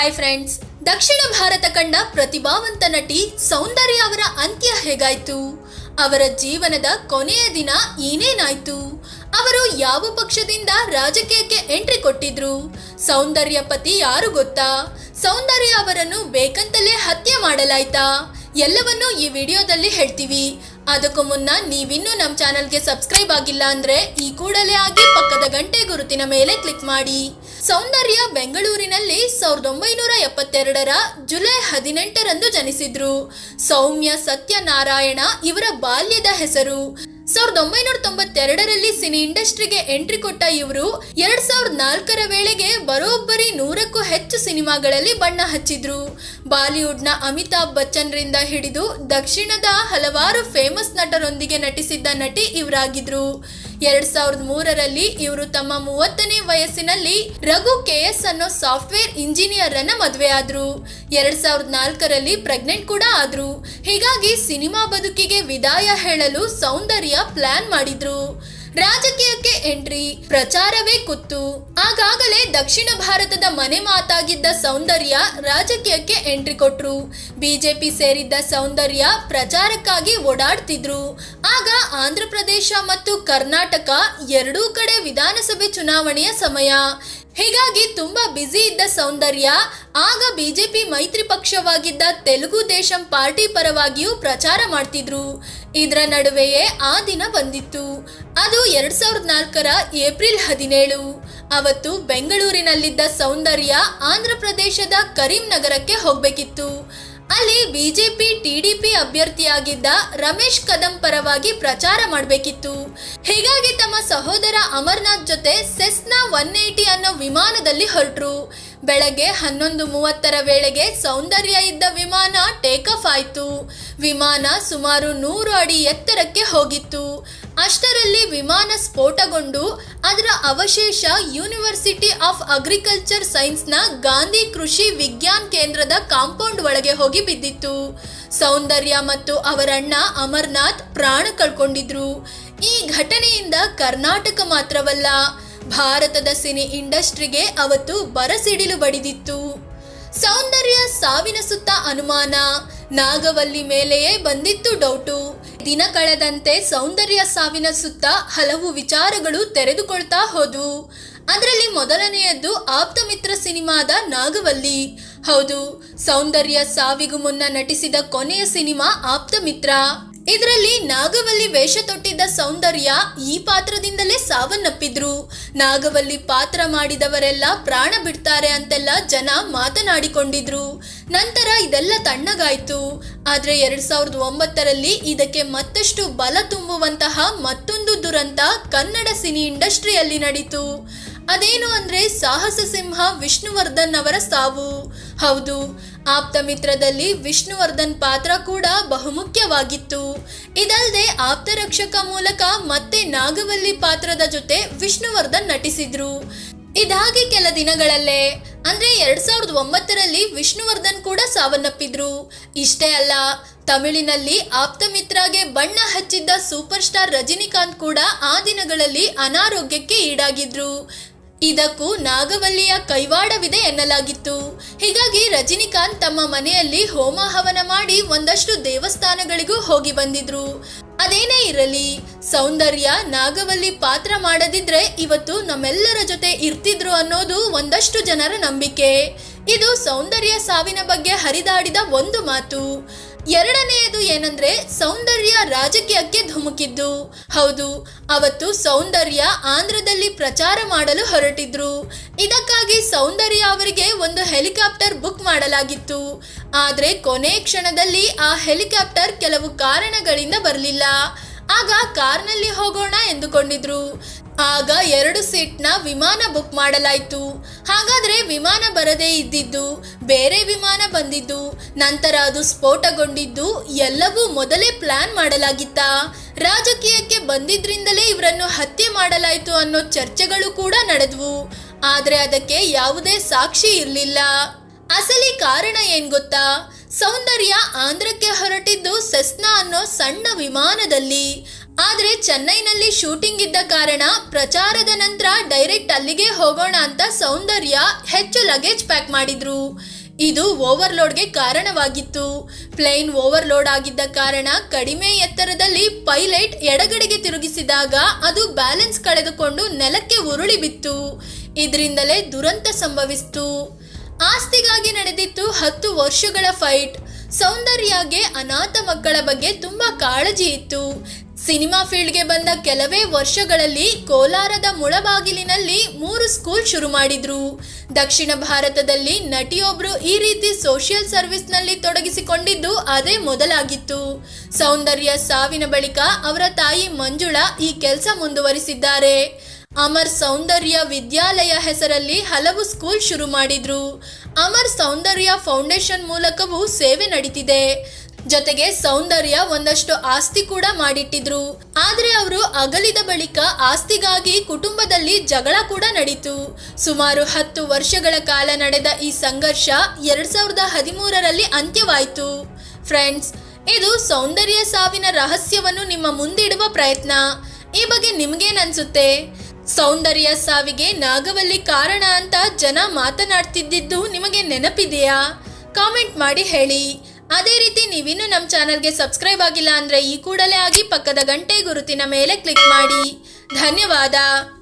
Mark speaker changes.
Speaker 1: Hi friends ದಕ್ಷಿಣ ಭಾರತ ಕಂಡ ಪ್ರತಿಭಾವಂತ ನಟಿ ಸೌಂದರ್ಯ ಅವರ ಅಂತ್ಯ ಹೇಗಾಯ್ತು? ಅವರ ಜೀವನದ ಕೊನೆಯ ದಿನ ಏನೇನಾಯ್ತು? ಅವರು ಯಾವ ಪಕ್ಷದಿಂದ ರಾಜಕೀಯಕ್ಕೆ ಎಂಟ್ರಿ ಕೊಟ್ಟಿದ್ರು? ಸೌಂದರ್ಯ ಪತಿ ಯಾರು ಗೊತ್ತಾ? ಸೌಂದರ್ಯ ಅವರನ್ನು ಬೇಕಂತಲೇ ಹತ್ಯೆ ಮಾಡಲಾಯ್ತಾ? ಎಲ್ಲವನ್ನೂ ಈ ವಿಡಿಯೋದಲ್ಲಿ ಹೇಳ್ತೀವಿ. ಅದಕ್ಕೂ ಮುನ್ನ ನೀವಿನ್ನೂ ನಮ್ಮ ಚಾನಲ್ಗೆ ಸಬ್ಸ್ಕ್ರೈಬ್ ಆಗಿಲ್ಲ ಅಂದ್ರೆ ಈ ಕೂಡಲೇ ಆಗಿ ಪಕ್ಕದ ಗಂಟೆ ಗುರುತಿನ ಮೇಲೆ ಕ್ಲಿಕ್ ಮಾಡಿ. ಸೌಂದರ್ಯ ಬೆಂಗಳೂರಿನಲ್ಲಿ ಸಾವಿರದ ಒಂಬೈನೂರ ಎಪ್ಪತ್ತೆರಡರ ಜುಲೈ ಹದಿನೆಂಟರಂದು ಜನಿಸಿದ್ರು. ಸೌಮ್ಯ ಸತ್ಯನಾರಾಯಣ ಇವರ ಬಾಲ್ಯದ ಹೆಸರು. ಸಾವಿರದ ಒಂಬೈನೂರ ತೊಂಬತ್ತೆರಡರಲ್ಲಿ ಸಿನಿ ಇಂಡಸ್ಟ್ರಿಗೆ ಎಂಟ್ರಿ ಕೊಟ್ಟ ಇವರು ಎರಡ್ ಸಾವಿರದ ನಾಲ್ಕರ ವೇಳೆಗೆ ಬರೋಬ್ಬರಿ ನೂರಕ್ಕೂ ಹೆಚ್ಚು ಸಿನಿಮಾಗಳಲ್ಲಿ ಬಣ್ಣ ಹಚ್ಚಿದ್ರು. ಬಾಲಿವುಡ್ನ ಅಮಿತಾಬ್ ಬಚ್ಚನ್ರಿಂದ ಹಿಡಿದು ದಕ್ಷಿಣದ ಹಲವಾರು ಫೇಮಸ್ ನಟರೊಂದಿಗೆ ನಟಿಸಿದ್ದ ನಟಿ ಇವರಾಗಿದ್ರು. ಎರಡ್ ಸಾವಿರದ ಮೂರರಲ್ಲಿ ಇವರು ತಮ್ಮ ಮೂವತ್ತನೇ ವಯಸ್ಸಿನಲ್ಲಿ ರಘು ಕೆ ಎಸ್ ಅನ್ನೋ ಸಾಫ್ಟ್ವೇರ್ ಇಂಜಿನಿಯರ್ ಅನ್ನ ಮದುವೆ ಆದ್ರು. ಎರಡ್ ಸಾವಿರದ ನಾಲ್ಕರಲ್ಲಿ ಪ್ರೆಗ್ನೆಂಟ್ ಕೂಡ ಆದ್ರು. ಹೀಗಾಗಿ ಸಿನಿಮಾ ಬದುಕಿಗೆ ವಿದಾಯ ಹೇಳಲು ಸೌಂದರ್ಯ ಪ್ಲಾನ್ ಮಾಡಿದ್ರು. ರಾಜಕೀಯಕ್ಕೆ ಎಂಟ್ರಿ, ಪ್ರಚಾರವೇ ಕುತ್ತು. ಆಗಾಗಲೇ ದಕ್ಷಿಣ ಭಾರತದ ಮನೆ ಮಾತಾಗಿದ್ದ ಸೌಂದರ್ಯ ರಾಜಕೀಯಕ್ಕೆ ಎಂಟ್ರಿ ಕೊಟ್ರು. ಬಿಜೆಪಿ ಸೇರಿದ್ದ ಸೌಂದರ್ಯ ಪ್ರಚಾರಕ್ಕಾಗಿ ಓಡಾಡ್ತಿದ್ರು. ಆಗ ಆಂಧ್ರ ಪ್ರದೇಶ ಮತ್ತು ಕರ್ನಾಟಕ ಎರಡೂ ಕಡೆ ವಿಧಾನಸಭೆ ಚುನಾವಣೆಯ ಸಮಯ. ಹೀಗಾಗಿ ತುಂಬಾ ಬ್ಯುಸಿ ಇದ್ದ ಸೌಂದರ್ಯ, ಆಗ ಬಿಜೆಪಿ ಮೈತ್ರಿ ಪಕ್ಷವಾಗಿದ್ದ ತೆಲುಗು ದೇಶಂ ಪಾರ್ಟಿ ಪರವಾಗಿಯೂ ಪ್ರಚಾರ ಮಾಡ್ತಿದ್ರು. ಇದರ ನಡುವೆಯೇ ಆ ದಿನ ಬಂದಿತ್ತು. ಅದು ಎರಡ್ ಸಾವಿರದ ನಾಲ್ಕರ ಏಪ್ರಿಲ್ ಹದಿನೇಳು. ಅವತ್ತು ಬೆಂಗಳೂರಿನಲ್ಲಿದ್ದ ಸೌಂದರ್ಯ ಆಂಧ್ರ ಪ್ರದೇಶದ ಕರೀಂ ನಗರಕ್ಕೆ ಹೋಗ್ಬೇಕಿತ್ತು. ಅಲ್ಲಿ ಬಿಜೆಪಿ, ಟಿಡಿಪಿ ಅಭ್ಯರ್ಥಿಯಾಗಿದ್ದ ರಮೇಶ್ ಕದಂ ಪರವಾಗಿ ಪ್ರಚಾರ ಮಾಡಬೇಕಿತ್ತು. ಹೀಗಾಗಿ ತಮ್ಮ ಸಹೋದರ ಅಮರ್ನಾಥ್ ಜೊತೆ ಸೆಸ್ನಾ ಒನ್ ಏಯ್ಟಿ ಅನ್ನೋ ವಿಮಾನದಲ್ಲಿ ಹೊರಟ್ರು. ಬೆಳಗ್ಗೆ ಹನ್ನೊಂದು ಮೂವತ್ತರ ವೇಳೆಗೆ ಸೌಂದರ್ಯ ಇದ್ದ ವಿಮಾನ ಟೇಕ್ ಆಫ್ ಆಯ್ತು. ವಿಮಾನ ಸುಮಾರು ನೂರು ಅಡಿ ಎತ್ತರಕ್ಕೆ ಹೋಗಿತ್ತು. ಅಷ್ಟರಲ್ಲಿ ವಿಮಾನ ಸ್ಫೋಟಗೊಂಡು ಅದರ ಅವಶೇಷ ಯೂನಿವರ್ಸಿಟಿ ಆಫ್ ಅಗ್ರಿಕಲ್ಚರ್ ಸೈನ್ಸ್ನ ಗಾಂಧಿ ಕೃಷಿ ವಿಜ್ಞಾನ ಕೇಂದ್ರದ ಕಾಂಪೌಂಡ್ ಒಳಗೆ ಹೋಗಿ ಬಿದ್ದಿತ್ತು. ಸೌಂದರ್ಯ ಮತ್ತು ಅವರಣ್ಣ ಅಮರ್ನಾಥ್ ಪ್ರಾಣ ಕಳ್ಕೊಂಡಿದ್ರು. ಈ ಘಟನೆಯಿಂದ ಕರ್ನಾಟಕ ಮಾತ್ರವಲ್ಲ ಭಾರತದ ಸಿನಿ ಇಂಡಸ್ಟ್ರಿಗೆ ಅವತ್ತು ಬರಸಿಡಿಲು ಬಡಿದಿತ್ತು. ಸೌಂದರ್ಯ ಸಾವಿನ ಸುತ್ತ ಅನುಮಾನ, ನಾಗವಲ್ಲಿ ಮೇಲೆಯೇ ಬಂದಿತ್ತು ಡೌಟು. ದಿನ ಕಳೆದಂತೆ ಸೌಂದರ್ಯ ಸಾವಿನ ಸುತ್ತ ಹಲವು ವಿಚಾರಗಳು ತೆರೆದುಕೊಳ್ತಾ ಹೋದವು ಅದರಲ್ಲಿ ಮೊದಲನೆಯದ್ದು ಆಪ್ತಮಿತ್ರ ಸಿನಿಮಾದ ನಾಗವಲ್ಲಿ. ಹೌದು, ಸೌಂದರ್ಯ ಸಾವಿಗೂ ಮುನ್ನ ನಟಿಸಿದ ಕೊನೆಯ ಸಿನಿಮಾ ಆಪ್ತಮಿತ್ರ. ಇದರಲ್ಲಿ ನಾಗವಲ್ಲಿ ವೇಷ ತೊಟ್ಟಿದ್ದ ಸೌಂದರ್ಯ ಈ ಪಾತ್ರದಿಂದಲೇ ಸಾವನ್ನಪ್ಪಿದ್ರು. ನಾಗವಲ್ಲಿ ಪಾತ್ರ ಮಾಡಿದವರೆಲ್ಲ ಪ್ರಾಣ ಬಿಡ್ತಾರೆ ಅಂತೆಲ್ಲ ಜನ ಮಾತನಾಡಿಕೊಂಡಿದ್ರು. ನಂತರ ಇದೆಲ್ಲ ತಣ್ಣಗಾಯ್ತು. ಆದರೆ ಎರಡ್ ಸಾವಿರದ ಒಂಬತ್ತರಲ್ಲಿ ಇದಕ್ಕೆ ಮತ್ತಷ್ಟು ಬಲ ತುಂಬುವಂತಹ ಮತ್ತೊಂದು ದುರಂತ ಕನ್ನಡ ಸಿನಿ ಇಂಡಸ್ಟ್ರಿಯಲ್ಲಿ ನಡೀತು. ಅದೇನು ಅಂದ್ರೆ ಸಾಹಸ ಸಿಂಹ ವಿಷ್ಣುವರ್ಧನ್ ಅವರ ಸಾವು. ಹೌದು ಆಪ್ತ ಮಿತ್ರದಲ್ಲಿ ವಿಷ್ಣುವರ್ಧನ್ ಪಾತ್ರ ಕೂಡ ಬಹುಮುಖ್ಯವಾಗಿತ್ತು. ಇದಲ್ಲದೆ ಆಪ್ತ ರಕ್ಷಕ ಮೂಲಕ ಮತ್ತೆ ನಾಗವಲ್ಲಿ ಪಾತ್ರದ ಜೊತೆ ವಿಷ್ಣುವರ್ಧನ್ ನಟಿಸಿದ್ರು. ಇದಾಗಿ ಕೆಲ ದಿನಗಳಲ್ಲೇ, ಅಂದ್ರೆ ಎರಡ್ ಸಾವಿರದ ಒಂಬತ್ತರಲ್ಲಿ ವಿಷ್ಣುವರ್ಧನ್ ಕೂಡ ಸಾವನ್ನಪ್ಪಿದ್ರು. ಇಷ್ಟೇ ಅಲ್ಲ, ತಮಿಳಿನಲ್ಲಿ ಆಪ್ತಮಿತ್ರಾಗೆ ಬಣ್ಣ ಹಚ್ಚಿದ್ದ ಸೂಪರ್ ಸ್ಟಾರ್ ರಜನಿಕಾಂತ್ ಕೂಡ ಆ ದಿನಗಳಲ್ಲಿ ಅನಾರೋಗ್ಯಕ್ಕೆ ಈಡಾಗಿದ್ರು. ಇದಕ್ಕೂ ನಾಗವಲ್ಲಿಯ ಕೈವಾಡವಿದೆ ಎನ್ನಲಾಗಿತ್ತು. ಹೀಗಾಗಿ ರಜನಿಕಾಂತ್ ತಮ್ಮ ಮನೆಯಲ್ಲಿ ಹೋಮ ಹವನ ಮಾಡಿ ಒಂದಷ್ಟು ದೇವಸ್ಥಾನಗಳಿಗೂ ಹೋಗಿ ಬಂದಿದ್ರು. ಅದೇನೇ ಇರಲಿ, ಸೌಂದರ್ಯ ನಾಗವಲ್ಲಿ ಪಾತ್ರ ಮಾಡದಿದ್ರೆ ಇವತ್ತು ನಮ್ಮೆಲ್ಲರ ಜೊತೆ ಇರ್ತಿದ್ರು ಅನ್ನೋದು ಒಂದಷ್ಟು ಜನರ ನಂಬಿಕೆ. ಇದು ಸೌಂದರ್ಯ ಸಾವಿನ ಬಗ್ಗೆ ಹರಿದಾಡಿದ ಒಂದು ಮಾತು. ಎರಡನೆಯದು ಏನಂದ್ರೆ ಸೌಂದರ್ಯ ರಾಜಕೀಯಕ್ಕೆ ಧುಮುಕಿದ್ದು. ಹೌದು, ಅವತ್ತು ಸೌಂದರ್ಯ ಆಂಧ್ರದಲ್ಲಿ ಪ್ರಚಾರ ಮಾಡಲು ಹೊರಟಿದ್ರು. ಇದಕ್ಕಾಗಿ ಸೌಂದರ್ಯ ಅವರಿಗೆ ಒಂದು ಹೆಲಿಕಾಪ್ಟರ್ ಬುಕ್ ಮಾಡಲಾಗಿತ್ತು. ಆದ್ರೆ ಕೊನೆ ಕ್ಷಣದಲ್ಲಿ ಆ ಹೆಲಿಕಾಪ್ಟರ್ ಕೆಲವು ಕಾರಣಗಳಿಂದ ಬರಲಿಲ್ಲ. ಆಗ ಕಾರ್ನಲ್ಲಿ ಹೋಗೋಣ ಎಂದುಕೊಂಡಿದ್ರು. ಆಗ ಎರಡು ಸೀಟ್ನ ವಿಮಾನ ಬುಕ್ ಮಾಡಲಾಯಿತು. ಹಾಗಾದ್ರೆ ವಿಮಾನ ಬರದೇ ಇದ್ದಿದ್ದು, ಬೇರೆ ವಿಮಾನ ಬಂದಿದ್ದು, ನಂತರ ಅದು ಸ್ಫೋಟಗೊಂಡಿದ್ದು, ಎಲ್ಲವೂ ಮೊದಲೇ ಪ್ಲಾನ್ ಮಾಡಲಾಗಿತ್ತ. ರಾಜಕೀಯಕ್ಕೆ ಬಂದಿದ್ರಿಂದಲೇ ಇವರನ್ನು ಹತ್ಯೆ ಮಾಡಲಾಯಿತು ಅನ್ನೋ ಚರ್ಚೆಗಳು ಕೂಡ ನಡೆದವು. ಆದರೆ ಅದಕ್ಕೆ ಯಾವುದೇ ಸಾಕ್ಷಿ ಇರಲಿಲ್ಲ. ಅಸಲಿ ಕಾರಣ ಏನ್ ಗೊತ್ತಾ? ಸೌಂದರ್ಯ ಆಂಧ್ರಕ್ಕೆ ಹೊರಟಿದ್ದು ಸೆಸ್ನಾ ಅನ್ನೋ ಸಣ್ಣ ವಿಮಾನದಲ್ಲಿ. ಆದ್ರೆ ಚೆನ್ನೈನಲ್ಲಿ ಶೂಟಿಂಗ್ ಇದ್ದ ಕಾರಣ ಪ್ರಚಾರದ ನಂತರ ಡೈರೆಕ್ಟ್ ಅಲ್ಲಿಗೆ ಹೋಗೋಣ ಅಂತ ಸೌಂದರ್ಯ ಹೆಚ್ಚು ಲಗೇಜ್ ಪ್ಯಾಕ್ ಮಾಡಿದ್ರು. ಇದು ಓವರ್ಲೋಡ್ಗೆ ಕಾರಣವಾಗಿತ್ತು. ಪ್ಲೇನ್ ಓವರ್ಲೋಡ್ ಆಗಿದ್ದ ಕಾರಣ ಕಡಿಮೆ ಎತ್ತರದಲ್ಲಿ ಪೈಲಟ್ ಎಡಗಡೆಗೆ ತಿರುಗಿಸಿದಾಗ ಅದು ಬ್ಯಾಲೆನ್ಸ್ ಕಳೆದುಕೊಂಡು ನೆಲಕ್ಕೆ ಉರುಳಿ ಬಿತ್ತು. ಇದರಿಂದಲೇ ದುರಂತ ಸಂಭವಿಸಿತು. ಆಸ್ತಿಗಾಗಿ ನಡೆದಿತ್ತು ಹತ್ತು ವರ್ಷಗಳ ಫೈಟ್. ಸೌಂದರ್ಯಗೆ ಅನಾಥ ಮಕ್ಕಳ ಬಗ್ಗೆ ತುಂಬಾ ಕಾಳಜಿ ಇತ್ತು. ಸಿನಿಮಾ ಫೀಲ್ಡ್ಗೆ ಬಂದ ಕೆಲವೇ ವರ್ಷಗಳಲ್ಲಿ ಕೋಲಾರದ ಮುಳಬಾಗಿಲಿನಲ್ಲಿ ಮೂರು ಸ್ಕೂಲ್ ಶುರು ಮಾಡಿದ್ರು. ದಕ್ಷಿಣ ಭಾರತದಲ್ಲಿ ನಟಿಯೊಬ್ರು ಈ ರೀತಿ ಸೋಷಿಯಲ್ ಸರ್ವಿಸ್ನಲ್ಲಿ ತೊಡಗಿಸಿಕೊಂಡಿದ್ದು ಅದೇ ಮೊದಲಾಗಿತ್ತು. ಸೌಂದರ್ಯ ಸಾವಿನ ಬಳಿಕ ಅವರ ತಾಯಿ ಮಂಜುಳಾ ಈ ಕೆಲಸ ಮುಂದುವರಿಸಿದ್ದಾರೆ. ಅಮರ್ ಸೌಂದರ್ಯ ವಿದ್ಯಾಲಯ ಹೆಸರಲ್ಲಿ ಹಲವು ಸ್ಕೂಲ್ ಶುರು ಮಾಡಿದ್ರು. ಅಮರ್ ಸೌಂದರ್ಯ ಫೌಂಡೇಶನ್ ಮೂಲಕವೂ ಸೇವೆ ನಡೀತಿದೆ. ಜೊತೆಗೆ ಸೌಂದರ್ಯ ಒಂದಷ್ಟು ಆಸ್ತಿ ಕೂಡ ಮಾಡಿಟ್ಟಿದ್ರು. ಆದ್ರೆ ಅವರು ಅಗಲಿದ ಬಳಿಕ ಆಸ್ತಿಗಾಗಿ ಕುಟುಂಬದಲ್ಲಿ ಜಗಳ ಕೂಡ ನಡೀತು. ಸುಮಾರು ಹತ್ತು ವರ್ಷಗಳ ಕಾಲ ನಡೆದ ಈ ಸಂಘರ್ಷ ಎರಡ್ ಸಾವಿರದ ಹದಿಮೂರರಲ್ಲಿ ಅಂತ್ಯವಾಯಿತು. ಫ್ರೆಂಡ್ಸ್, ಇದು ಸೌಂದರ್ಯ ಸಾವಿನ ರಹಸ್ಯವನ್ನು ನಿಮ್ಮ ಮುಂದಿಡುವ ಪ್ರಯತ್ನ. ಈ ಬಗ್ಗೆ ನಿಮ್ಗೇನ್ ಅನ್ಸುತ್ತೆ ಸೌಂದರ್ಯ ಸಾವಿಗೆ ನಾಗವಲ್ಲಿ ಕಾರಣ ಅಂತ ಜನ ಮಾತನಾಡ್ತಿದ್ದಿದ್ದು ನಿಮಗೆ ನೆನಪಿದೆಯಾ? ಕಾಮೆಂಟ್ ಮಾಡಿ ಹೇಳಿ. ಅದೇ ರೀತಿ ನೀವಿನ್ನು ನಮ್ಮ ಚಾನಲ್ಗೆ ಸಬ್ಸ್ಕ್ರೈಬ್ ಆಗಿಲ್ಲ ಅಂದ್ರೆ ಈ ಕೂಡಲೇ ಆಗಿ ಪಕ್ಕದ ಗಂಟೆ ಗುರುತಿನ ಮೇಲೆ ಕ್ಲಿಕ್ ಮಾಡಿ. ಧನ್ಯವಾದ.